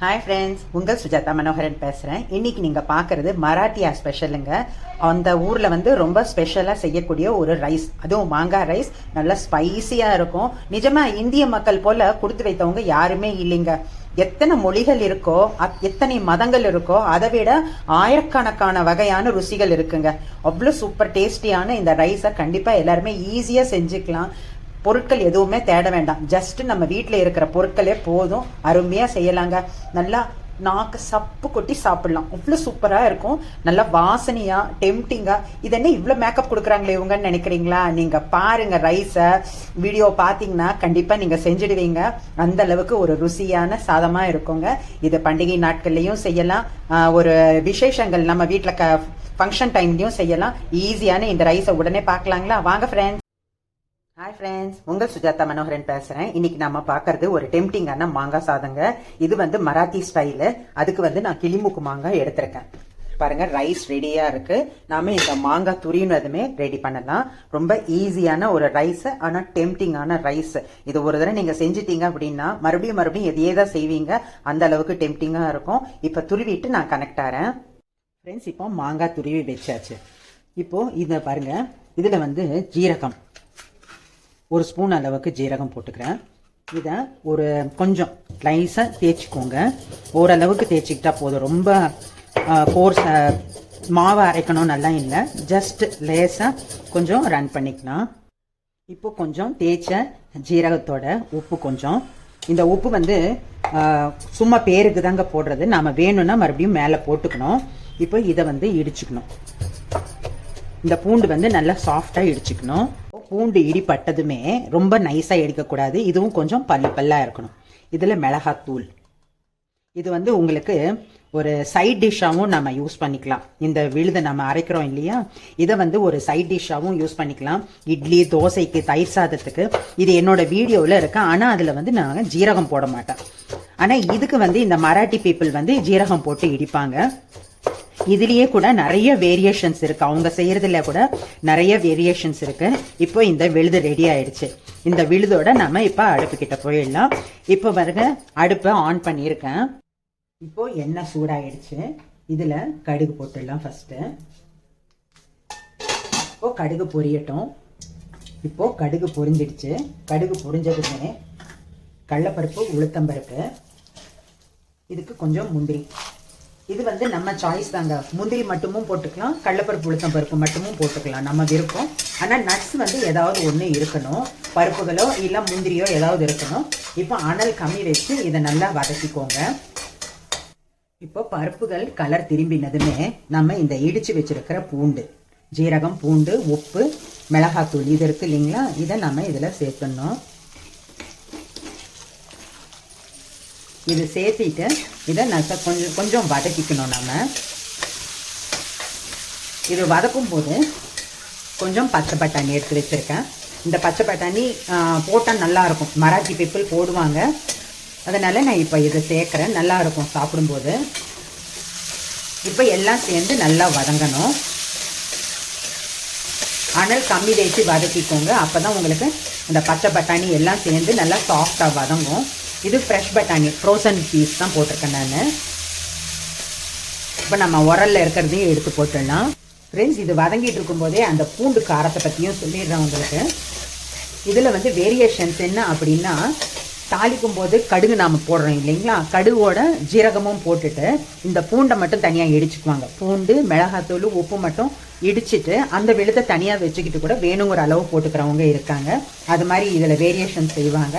Hi friends உங்கள் சுஜாதா மனோகரன் பேசுகிறேன் இன்னைக்கு நீங்கள் பார்க்குறது மராட்டியா ஸ்பெஷலுங்க அந்த ஊரில் வந்து ரொம்ப ஸ்பெஷலாக செய்யக்கூடிய ஒரு ரைஸ் அதுவும் மாங்காய் ரைஸ் நல்லா ஸ்பைசியாக இருக்கும். நிஜமாக இந்திய மக்கள் போல் கொடுத்து வைத்தவங்க யாருமே இல்லைங்க. எத்தனை மொழிகள் இருக்கோ எத்தனை மதங்கள் இருக்கோ அதை விட ஆயிரக்கணக்கான வகையான ருசிகள் இருக்குங்க. அவ்வளோ சூப்பர் டேஸ்டியான இந்த ரைஸை கண்டிப்பாக எல்லாருமே ஈஸியாக செஞ்சுக்கலாம். பொருட்கள் எதுவுமே தேட வேண்டாம். ஜஸ்ட் நம்ம வீட்டில் இருக்கிற பொருட்களே போதும். அருமையாக செய்யலாங்க. நல்லா நாக்கு சப்பு கொட்டி சாப்பிடலாம். இவ்வளோ சூப்பராக இருக்கும். நல்லா வாசனையாக டெம்டிங்காக இது என்ன இவ்வளோ மேக்கப் கொடுக்குறாங்களே இவங்கன்னு நினைக்கிறீங்களா? நீங்கள் பாருங்கள் ரைஸை வீடியோ பார்த்தீங்கன்னா கண்டிப்பாக நீங்கள் செஞ்சுடுவீங்க. அந்த அளவுக்கு ஒரு ருசியான சாதமாக இருக்குங்க. இது பண்டிகை நாட்கள்லையும் செய்யலாம். ஒரு விசேஷங்கள் நம்ம வீட்டில் க ஃபங்க்ஷன் டைம்லையும் செய்யலாம். ஈஸியான இந்த ரைஸை உடனே பார்க்கலாங்களா? வாங்க ஃப்ரெண்ட்ஸ் ஹாய் ஃப்ரெண்ட்ஸ் உங்கள் சுஜாதா மனோகரன் பேசுகிறேன் இன்னைக்கு நம்ம பார்க்கறது ஒரு டெம்டிங்கான மாங்காய் சாதங்க. இது வந்து மராத்தி ஸ்டைலு அதுக்கு வந்து நான் கிளிமுக்கு மாங்காய் எடுத்திருக்கேன். பாருங்கள் ரைஸ் ரெடியாக இருக்குது நாம் இந்த மாங்காய் துரியினதுமே ரெடி பண்ணலாம். ரொம்ப ஈஸியான ஒரு ரைஸு ஆனால் டெம்டிங்கான ரைஸ் இது ஒரு தடவை நீங்கள் செஞ்சிட்டீங்க அப்படின்னா மறுபடியும் மறுபடியும் எதையே தான் செய்வீங்க அந்த அளவுக்கு டெம்டிங்காக இருக்கும். இப்போ துருவிட்டு நான் கனெக்ட் ஆகிறேன் ஃப்ரெண்ட்ஸ் இப்போ மாங்காய் துருவி வச்சாச்சு. இப்போது இதை பாருங்கள் இதில் வந்து ஜீரகம். ஒரு ஸ்பூன் அளவுக்கு ஜீரகம் போட்டுக்கிறேன். இதை ஒரு கொஞ்சம் லைஸாக தேய்ச்சிக்கோங்க. ஓரளவுக்கு தேய்ச்சிக்கிட்டா போதும். ரொம்ப கோர்ஸ் மாவை அரைக்கணும் நல்லா இல்லை. ஜஸ்ட் லேசாக கொஞ்சம் ரன் பண்ணிக்கலாம். இப்போ கொஞ்சம் தேய்ச்ச ஜீரகத்தோட உப்பு கொஞ்சம். இந்த உப்பு வந்து சும்மா பேருக்கு தாங்க போடுறது. நாம் வேணும்னா மறுபடியும் மேலே போட்டுக்கணும். இப்போ இதை வந்து இடிச்சுக்கணும். இந்த பூண்டு வந்து நல்லா சாஃப்டாக இடிச்சுக்கணும். பூண்டு இடிப்பட்டதுமே ரொம்ப நைஸாக எடுக்கக்கூடாது இதுவும் கொஞ்சம் பல்லு பல்லாக இருக்கணும். இதில் மிளகாத்தூள். இது வந்து உங்களுக்கு ஒரு சைட் டிஷ்ஷாகவும் நம்ம யூஸ் பண்ணிக்கலாம். இந்த விழுதை நம்ம அரைக்கிறோம் இல்லையா? இதை வந்து ஒரு சைட் டிஷ்ஷாகவும் யூஸ் பண்ணிக்கலாம். இட்லி தோசைக்கு தயிர் சாதத்துக்கு. இது என்னோட வீடியோவில் இருக்கு. ஆனால் அதில் வந்து நாங்கள் ஜீரகம் போட மாட்டேன். ஆனால் இதுக்கு வந்து இந்த மராட்டி பீப்புள் வந்து ஜீரகம் போட்டு இடிப்பாங்க. இதுலேயே கூட நிறைய வேரியேஷன்ஸ் இருக்குது அவங்க செய்கிறதுல கூட நிறைய வேரியேஷன்ஸ் இருக்குது இப்போ இந்த விழுது ரெடி ஆயிடுச்சு. இந்த விழுதோட நம்ம இப்போ அடுப்புக்கிட்ட போயிடலாம். இப்போ பாருங்க அடுப்பை ஆன் பண்ணியிருக்கேன். இப்போ எண்ணெய் சூடாயிடுச்சு. இதில் கடுகு போட்டுடலாம் ஃபஸ்ட்டு இப்போ கடுகு பொரியட்டும். இப்போ கடுகு பொரிஞ்சிடுச்சு. கடுகு பொரிஞ்சதுமே கடலப்பருப்பு உளுத்தம்பருப்பு இதுக்கு கொஞ்சம் முந்திரி. இது வந்து நம்ம சாய்ஸ் தாங்க. முந்திரி மட்டுமும் போட்டுக்கலாம் கடலப்பருப்பு உளுத்தம் பருப்பு மட்டுமும் போட்டுக்கலாம் நம்ம விருப்பம். ஆனால் நட்ஸ் வந்து ஏதாவது ஒன்று இருக்கணும். பருப்புகளோ இல்லை முந்திரியோ ஏதாவது இருக்கணும். இப்போ அனல் கம்மி வச்சு இதை நல்லா வதக்கிக்கோங்க. இப்போ பருப்புகள் கலர் திரும்பினதுமே நம்ம இந்த இடிச்சு வச்சிருக்கிற பூண்டு ஜீரகம் பூண்டு உப்பு மிளகாத்தூள். இது இருக்கு இல்லைங்களா? இதை நம்ம இதில் சேர்த்துடணும். இது சேர்த்திட்டு இதை நச கொஞ்சம் கொஞ்சம் வதக்கிக்கணும் நம்ம இது வதக்கும் போது கொஞ்சம் பச்சை பட்டாணி எடுத்து வச்சுருக்கேன். இந்த பச்சை பட்டாணி போட்டால் நல்லாயிருக்கும். மராத்தி பீப்புள் போடுவாங்க. அதனால் நான் இப்போ இதை சேர்க்குறேன். நல்லாயிருக்கும் சாப்பிடும்போது. இப்போ எல்லாம் சேர்ந்து நல்லா வதங்கணும். அனல் கம்மி தேய்ச்சி வதக்கிக்கோங்க. அப்போ தான் உங்களுக்கு இந்த பச்சை பட்டாணி எல்லாம் சேர்ந்து நல்லா சாஃப்டாக வதங்கும். இது ஃப்ரெஷ் பட்டாணி ஃப்ரோசன் பீஸ் தான் போட்டிருக்கேன் நான். இப்போ நம்ம உரல்ல இருக்கிறதையும் எடுத்து போட்டுடலாம். ஃப்ரெண்ட்ஸ் இது வதங்கிட்டு இருக்கும்போதே அந்த பூண்டு காரத்தை பற்றியும் சொல்லிடுறேன் உங்களுக்கு. இதில் வந்து வேரியேஷன்ஸ் என்ன அப்படின்னா தாளிக்கும் போது கடுகு நாம் போடுறோம் இல்லைங்களா? கடுகோட ஜீரகமும் போட்டுட்டு இந்த பூண்டை மட்டும் தனியாக இடிச்சுக்குவாங்க. பூண்டு மிளகாத்தூள் உப்பு மட்டும் இடிச்சிட்டு அந்த விழுத்தை தனியாக வச்சுக்கிட்டு கூட வேணுங்கிற அளவு போட்டுக்கிறவங்க இருக்காங்க. அது மாதிரி இதில் வேரியேஷன் செய்வாங்க.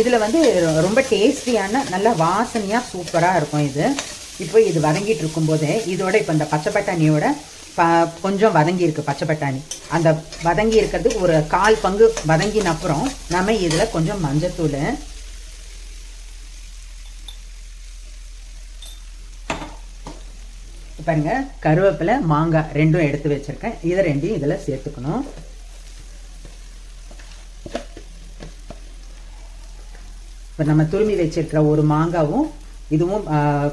இதில் வந்து ரொம்ப டேஸ்டியான நல்ல வாசனையாக சூப்பராக இருக்கும் இது. இப்போ இது வதங்கிட்டு இருக்கும்போதே இதோட இப்போ இந்த பச்சை பட்டாணியோட ப கொஞ்சம் வதங்கியிருக்கு பச்சை பட்டாணி. அந்த வதங்கி இருக்கிறது ஒரு கால் பங்கு வதங்கின அப்புறம் நம்ம இதில் கொஞ்சம் மஞ்சத்தூள் பாருங்க கருவேப்பிலை மாங்காய் ரெண்டும் எடுத்து வச்சிருக்கேன். இதை ரெண்டையும் இதில் சேர்த்துக்கணும். இப்போ நம்ம துருமி வச்சிருக்கிற ஒரு மாங்காவும் இதுவும்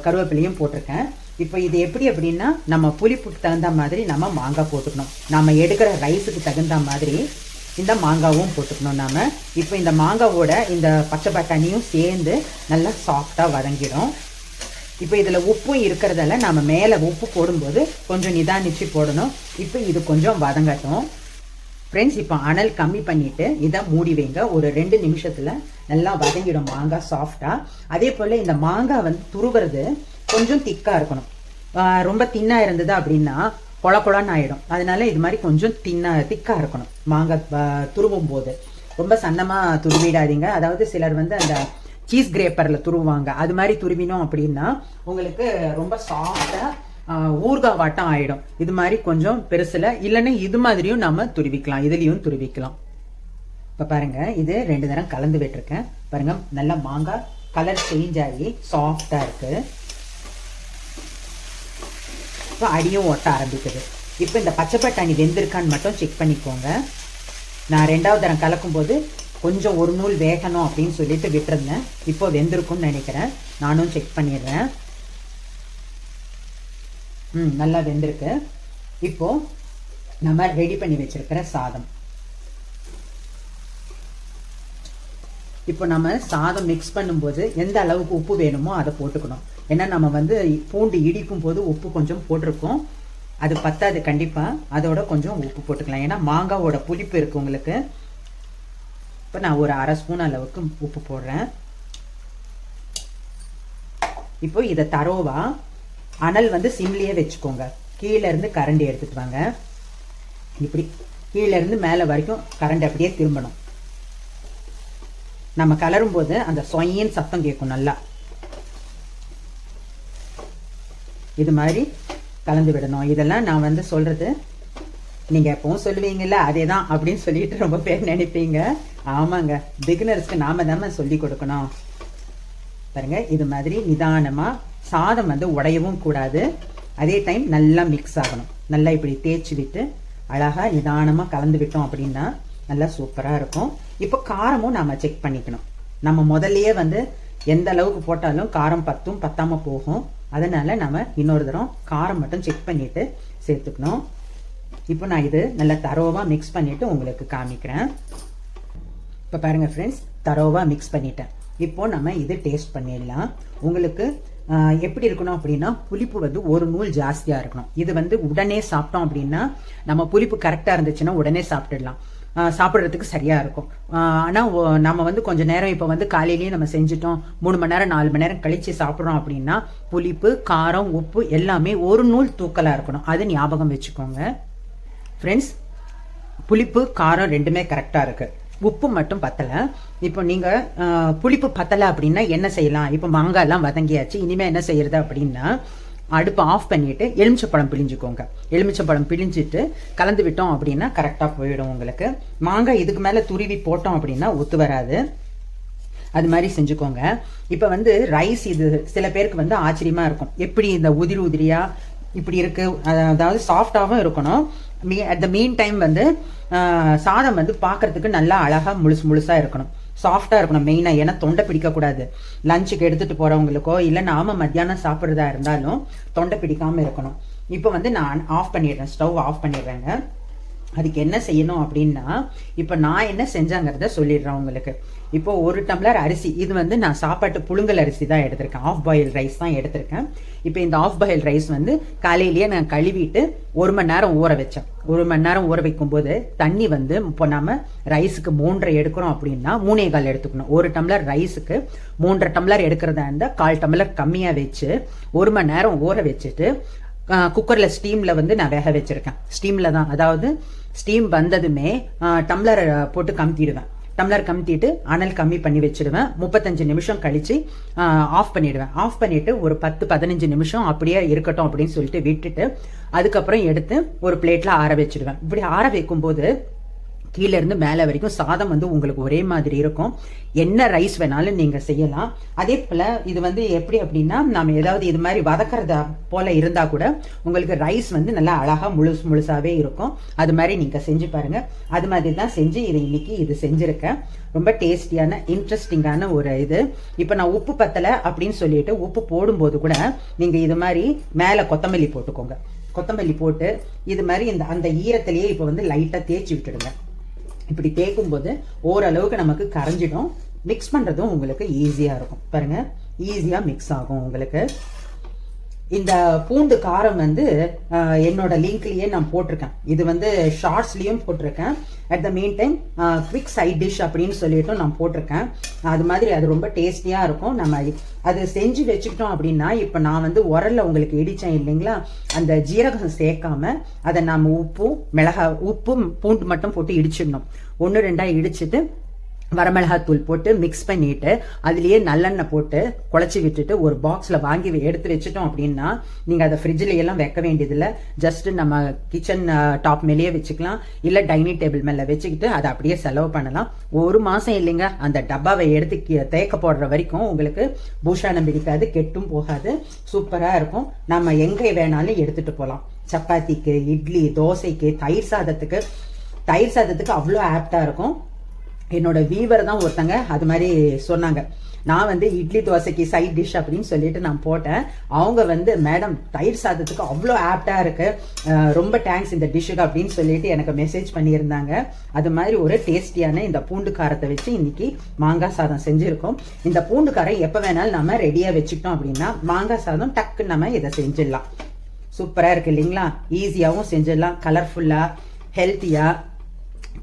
கருவேப்பிலையும் போட்டிருக்கேன். இப்போ இது எப்படி அப்படின்னா நம்ம புளிப்புக்கு தகுந்த மாதிரி நம்ம மாங்காய் போட்டுக்கணும். நம்ம எடுக்கிற ரைஸுக்கு தகுந்த மாதிரி இந்த மாங்காவும் போட்டுக்கணும் நாம். இப்போ இந்த மாங்காவோட இந்த பச்சை பட்டாணியும் சேர்ந்து நல்லா சாஃப்டாக வதங்கிடும். இப்போ இதில் உப்பும் இருக்கிறதால நம்ம மேலே உப்பு போடும்போது கொஞ்சம் நிதானிச்சு போடணும். இப்போ இது கொஞ்சம் வதங்கட்டும். ஃப்ரெண்ட்ஸ் இப்போ அனல் கம்மி பண்ணிவிட்டு இதை மூடி வைங்க. ஒரு ரெண்டு நிமிஷத்தில் நல்லா வதங்கிடும் மாங்காய் சாஃப்டாக அதே போல் இந்த மாங்காய் வந்து துருவுறது கொஞ்சம் திக்காக இருக்கணும். ரொம்ப தின்னாக இருந்தது அப்படின்னா கொல கொலன்னு ஆயிடும். அதனால இது மாதிரி கொஞ்சம் தின்னா திக்காக இருக்கணும் மாங்காய் துருவும் போது. ரொம்ப சன்னமாக துருவிடாதீங்க. அதாவது சிலர் வந்து அந்த சீஸ் கிரேப்பரில் துருவாங்க அது மாதிரி துருவினோம் அப்படின்னா உங்களுக்கு ரொம்ப சாஃப்டாக ஊர்கா வாட்டம் ஆயிடும். இது மாதிரி கொஞ்சம் பெருசில் இல்லைன்னா இது மாதிரியும் நம்ம துருவிக்கலாம். இதுலேயும் துருவிக்கலாம். இப்போ பாருங்க இது ரெண்டு தரம் கலந்து விட்டுருக்கேன். பாருங்க நல்லா மாங்காய் கலர் சேஞ்ச் ஆகி சாஃப்டாக இருக்கு. இப்போ அடியும் ஒட்ட ஆரம்பிக்குது. இப்போ இந்த பச்சை பட்டாணி வெந்திருக்கான்னு மட்டும் செக் பண்ணிக்கோங்க. நான் ரெண்டாவது தரம் கலக்கும்போது கொஞ்சம் ஒரு நூல் வேகணும் அப்படின்னு சொல்லிட்டு விட்டுருந்தேன். இப்போ வெந்திருக்கும்னு நினைக்கிறேன். நானும் செக் பண்ணிடுறேன். ம் நல்லா வெந்திருக்கு. இப்போது நம்ம ரெடி பண்ணி வச்சுருக்கிற சாதம். இப்போ நம்ம சாதம் மிக்ஸ் பண்ணும்போது எந்த அளவுக்கு உப்பு வேணுமோ அதை போட்டுக்கணும். ஏன்னா நம்ம வந்து பூண்டு இடிக்கும் போது உப்பு கொஞ்சம் போட்டிருக்கோம். அது பத்தாது கண்டிப்பாக அதோட கொஞ்சம் உப்பு போட்டுக்கலாம். ஏன்னா மாங்காவோட புளிப்பு இருக்கு உங்களுக்கு. இப்போ நான் ஒரு அரை ஸ்பூன் அளவுக்கு உப்பு போடுறேன். இப்போ இதை தரோவா அனல் வந்து சிம்லியே வச்சுக்கோங்க. கீழேருந்து கரண்டி எடுத்துகிட்டு வாங்க. இப்படி கீழேருந்து மேலே வரைக்கும் கரண்ட் அப்படியே திரும்பணும். நம்ம கலரும் போது அந்த சொயின்னு சத்தம் கேட்கும் நல்லா. இது மாதிரி கலந்து விடணும். இதெல்லாம் நான் வந்து சொல்கிறது நீங்கள் எப்பவும் சொல்லுவீங்கல்ல அதே தான் அப்படின்னு சொல்லிட்டு ரொம்ப பேர் நினைப்பீங்க. ஆமாங்க. பிகினர்ஸ்க்கு நாம தான் சொல்லி கொடுக்கணும். பாருங்க இது மாதிரி நிதானமாக சாதம் வந்து உடையவும் கூடாது. அதே டைம் நல்லா மிக்ஸ் ஆகணும். நல்லா இப்படி தேய்ச்சி விட்டு அழகாக நிதானமாக கலந்து விட்டோம் அப்படின்னா நல்லா சூப்பராக இருக்கும். இப்போ காரமும் நாம் செக் பண்ணிக்கணும். நம்ம முதல்லையே வந்து எந்த அளவுக்கு போட்டாலும் காரம் பத்தும் பத்தாமல் போகும். அதனால் நம்ம இன்னொரு தரம் காரம் மட்டும் செக் பண்ணிவிட்டு சேர்த்துக்கணும். இப்போ நான் இது நல்லா தரோவாக மிக்ஸ் பண்ணிவிட்டு உங்களுக்கு காமிக்கிறேன். இப்போ பாருங்கள் ஃப்ரெண்ட்ஸ் தரோவாக மிக்ஸ் பண்ணிட்டேன். இப்போது நம்ம இது டேஸ்ட் பண்ணிடலாம். உங்களுக்கு எப்படி இருக்கணும் அப்படின்னா புளிப்பு வந்து ஒரு நூல் ஜாஸ்தியாக இருக்கணும். இது வந்து உடனே சாப்பிட்டோம் அப்படின்னா நம்ம புளிப்பு கரெக்டாக இருந்துச்சுன்னா உடனே சாப்பிட்டுடலாம். சாப்பிட்றதுக்கு சரியாக இருக்கும். ஆனால் நம்ம வந்து கொஞ்ச நேரம் இப்போ வந்து காலையிலேயே நம்ம செஞ்சுட்டோம். மூணு மணி நேரம் நாலு மணி நேரம் கழித்து சாப்பிட்றோம் அப்படின்னா புளிப்பு காரம் உப்பு எல்லாமே ஒரு நூல் தூக்கலாக இருக்கணும். அது ஞாபகம் வச்சுக்கோங்க. ஃப்ரெண்ட்ஸ் புளிப்பு காரம் ரெண்டுமே கரெக்டாக இருக்குது உப்பு மட்டும் பத்தலை. இப்போ நீங்கள் புளிப்பு பத்தலை அப்படின்னா என்ன செய்யலாம்? இப்போ மாங்காய்லாம் வதங்கியாச்சு இனிமேல் என்ன செய்யறது அப்படின்னா அடுப்பை ஆஃப் பண்ணிட்டு எலுமிச்சப்பழம் பிழிஞ்சுக்கோங்க. எலுமிச்சப்பழம் பிழிஞ்சிட்டு கலந்து விட்டோம் அப்படின்னா கரெக்டாக போயிடும் உங்களுக்கு. மாங்காய் இதுக்கு மேலே துருவி போட்டோம் அப்படின்னா ஒத்து வராது. அது மாதிரி செஞ்சுக்கோங்க. இப்போ வந்து ரைஸ் இது சில பேருக்கு வந்து ஆச்சரியமாக இருக்கும். எப்படி இந்த உதிரி உதிரியாக இப்படி இருக்கு. அதாவது சாஃப்டாகவும் இருக்கணும். மீ அட் த மீன் டைம் வந்து சாதம் வந்து பார்க்கறதுக்கு நல்லா அழகாக முழுசு முழுசாக இருக்கணும். சாஃப்டாக இருக்கணும். மெயினாக ஏன்னா தொண்டை பிடிக்கக்கூடாது. லஞ்சுக்கு எடுத்துகிட்டு போகிறவங்களுக்கோ இல்லை நாம மத்தியானம் சாப்பிட்றதா இருந்தாலும் தொண்டை பிடிக்காமல் இருக்கணும். இப்போ வந்து நான் ஆஃப் பண்ணிடுறேன். ஸ்டவ் ஆஃப் பண்ணிடுறேங்க. அதுக்கு என்ன செய்யணும் அப்படின்னா இப்போ நான் என்ன செஞ்சாங்கிறத சொல்லிடுறேன் உங்களுக்கு. இப்போ ஒரு டம்ளர் அரிசி இது வந்து நான் சாப்பாட்டு புழுங்கல் அரிசி தான் எடுத்திருக்கேன். ஆஃப் பாயில் ரைஸ் தான் எடுத்திருக்கேன். இப்போ இந்த ஆஃப் பாயில் ரைஸ் வந்து காலையிலேயே நான் கழுவிட்டு ஒரு மணி நேரம் ஊற வச்சேன். ஒரு மணி நேரம் ஊற வைக்கும்போது தண்ணி வந்து இப்போ நம்ம ரைஸுக்கு மூன்றரை எடுக்கிறோம் அப்படின்னா மூணே கால் எடுத்துக்கணும். ஒரு டம்ளர் ரைஸுக்கு மூன்றரை டம்ளர் எடுக்கிறதா இருந்தால் கால் டம்ளர் கம்மியாக வச்சு ஒரு மணி நேரம் ஊற வச்சுட்டு குக்கரில் ஸ்டீமில் வந்து நான் வேக வச்சுருக்கேன். ஸ்டீமில் தான். அதாவது ஸ்டீம் வந்ததுமே டம்ளரை போட்டு கமுத்திடுவேன். டம்ளர் கமுத்திட்டு அனல் கம்மி பண்ணி வச்சிடுவேன். முப்பத்தஞ்சு நிமிஷம் கழிச்சு ஆஃப் பண்ணிடுவேன். ஆஃப் பண்ணிவிட்டு ஒரு பத்து பதினஞ்சு நிமிஷம் அப்படியே இருக்கட்டும் அப்படின்னு சொல்லிட்டு விட்டுட்டு அதுக்கப்புறம் எடுத்து ஒரு பிளேட்டில் ஆற வச்சிடுவேன். இப்படி ஆற வைக்கும்போது கீழேருந்து மேலே வரைக்கும் சாதம் வந்து உங்களுக்கு ஒரே மாதிரி இருக்கும். என்ன ரைஸ் வேணாலும் நீங்கள் செய்யலாம். அதே போல் இது வந்து எப்படி அப்படின்னா நம்ம ஏதாவது இது மாதிரி வதக்கறதா போல் இருந்தால் கூட உங்களுக்கு ரைஸ் வந்து நல்லா அழகாக முழுசு முழுசாகவே இருக்கும். அது மாதிரி நீங்கள் செஞ்சு பாருங்கள் அது மாதிரி தான் செஞ்சு இது இன்னைக்கு இது செஞ்சுருக்கேன். ரொம்ப டேஸ்டியான இன்ட்ரெஸ்டிங்கான ஒரு இது. இப்போ நான் உப்பு பத்தலை அப்படின்னு சொல்லிட்டு உப்பு போடும்போது கூட நீங்கள் இது மாதிரி மேலே கொத்தமல்லி போட்டுக்கோங்க. கொத்தமல்லி போட்டு இது மாதிரி இந்த அந்த ஈரத்திலேயே இப்போ வந்து லைட்டாக தேய்ச்சி விட்டுடுங்க. இப்படி தேய்க்கும்போது ஓரளவுக்கு நமக்கு கரைஞ்சிடும். மிக்ஸ் பண்ணுறதும் உங்களுக்கு ஈஸியாக இருக்கும். பாருங்க. ஈஸியாக மிக்ஸ் ஆகும் உங்களுக்கு. இந்த பூண்டு காரம் வந்து என்னோட லிங்க்லயே நான் போட்டிருக்கேன். இது வந்து ஷார்ட்ஸ்லயும் போட்டிருக்கேன். At the main time quick side dish அப்படின்னு சொல்லிட்டு நான் போட்டிருக்கேன். அது மாதிரி அது ரொம்ப டேஸ்டியா இருக்கும். நம்ம அது செஞ்சு வச்சுக்கிட்டோம் அப்படின்னா இப்போ நான் வந்து உரல்ல உங்களுக்கு இடிச்சேன் இல்லைங்களா? அந்த ஜீரகம் சேர்க்காம அதை நாம் உப்பும் மிளகா உப்பும் பூண்டு மட்டும் போட்டு இடிச்சிடணும். ஒன்று ரெண்டாக இடிச்சிட்டு வரமிளகாத்தூள் போட்டு மிக்ஸ் பண்ணிட்டு அதுலயே நல்லெண்ணெய் போட்டு குழச்சி விட்டுட்டு ஒரு பாக்ஸ்ல வாங்கி எடுத்து வச்சுட்டோம் அப்படின்னா நீங்க அதை ஃப்ரிட்ஜில் எல்லாம் வைக்க வேண்டியதில்லை. ஜஸ்ட் நம்ம கிச்சன் டாப் மேலேயே வச்சுக்கலாம். இல்ல டைனிங் டேபிள் மேல வச்சுக்கிட்டு அதை அப்படியே செலவு பண்ணலாம். ஒரு மாசம் இல்லைங்க. அந்த டப்பாவை எடுத்து தேக்க போடுற வரைக்கும் உங்களுக்கு பூஷானம் பிடிக்காது கெட்டும் போகாது. சூப்பரா இருக்கும். நம்ம எங்கே வேணாலும் எடுத்துட்டு போகலாம் சப்பாத்திக்கு இட்லி தோசைக்கு தயிர் சாதத்துக்கு தயிர் சாதத்துக்கு அவ்வளோ ஆப்டா இருக்கும். என்னோட வீவர் தான் ஒருத்தங்க அது மாதிரி சொன்னாங்க. நான் வந்து இட்லி தோசைக்கு சைட் டிஷ் அப்படின்னு சொல்லிட்டு நான் போட்டேன். அவங்க வந்து மேடம் தயிர் சாதத்துக்கு அவ்வளோ ஆப்டாக இருக்கு. ரொம்ப தேங்க்ஸ் இந்த டிஷ்ஷுக்கு அப்படின்னு சொல்லிட்டு எனக்கு மெசேஜ் பண்ணியிருந்தாங்க. அது மாதிரி ஒரு டேஸ்டியான இந்த பூண்டு காரத்தை வச்சு இன்னைக்கு மாங்காய் சாதம் செஞ்சுருக்கோம். இந்த பூண்டு காரம் எப்போ வேணாலும் நம்ம ரெடியாக வச்சுக்கிட்டோம் அப்படின்னா மாங்காய் சாதம் டக்குன்னு நம்ம இதை செஞ்சிடலாம். சூப்பராக இருக்கு இல்லைங்களா? ஈஸியாகவும் செஞ்சிடலாம். கலர்ஃபுல்லாக ஹெல்த்தியாக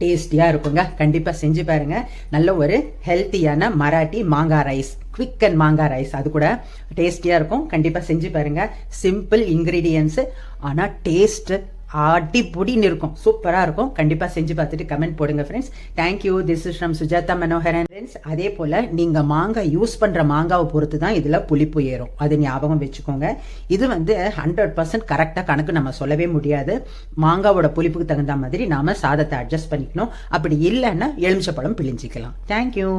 டேஸ்டியாக இருக்குங்க. கண்டிப்பாக செஞ்சு பாருங்க. நல்ல ஒரு ஹெல்த்தியான மராட்டி மாங்காய் ரைஸ். குவிக் அண்ட் மாங்காய் ரைஸ். அது கூட டேஸ்டியாக இருக்கும். கண்டிப்பாக செஞ்சு பாருங்க. சிம்பிள் இன்க்ரீடியன்ஸு ஆனால் டேஸ்ட்டு அடிப்பொடின்னு இருக்கும் சூப்பராக இருக்கும் கண்டிப்பாக செஞ்சு பார்த்துட்டு கமெண்ட் போடுங்க friends thank you this is from Sujatha Manoharan friends அதே போல் நீங்கள் மாங்காய் யூஸ் பண்ணுற மாங்காவை பொறுத்து தான் இதில் புளிப்பு ஏறும். அது ஞாபகம் வச்சுக்கோங்க. இது வந்து ஹண்ட்ரட் பர்சன்ட் கரெக்டாக கணக்கு நம்ம சொல்லவே முடியாது. மாங்காவோட புளிப்புக்கு தகுந்த மாதிரி நாம் சாதத்தை அட்ஜஸ்ட் பண்ணிக்கணும். அப்படி இல்லைன்னா எலுமிச்சப்பழம் பிழிஞ்சிக்கலாம். தேங்க்யூ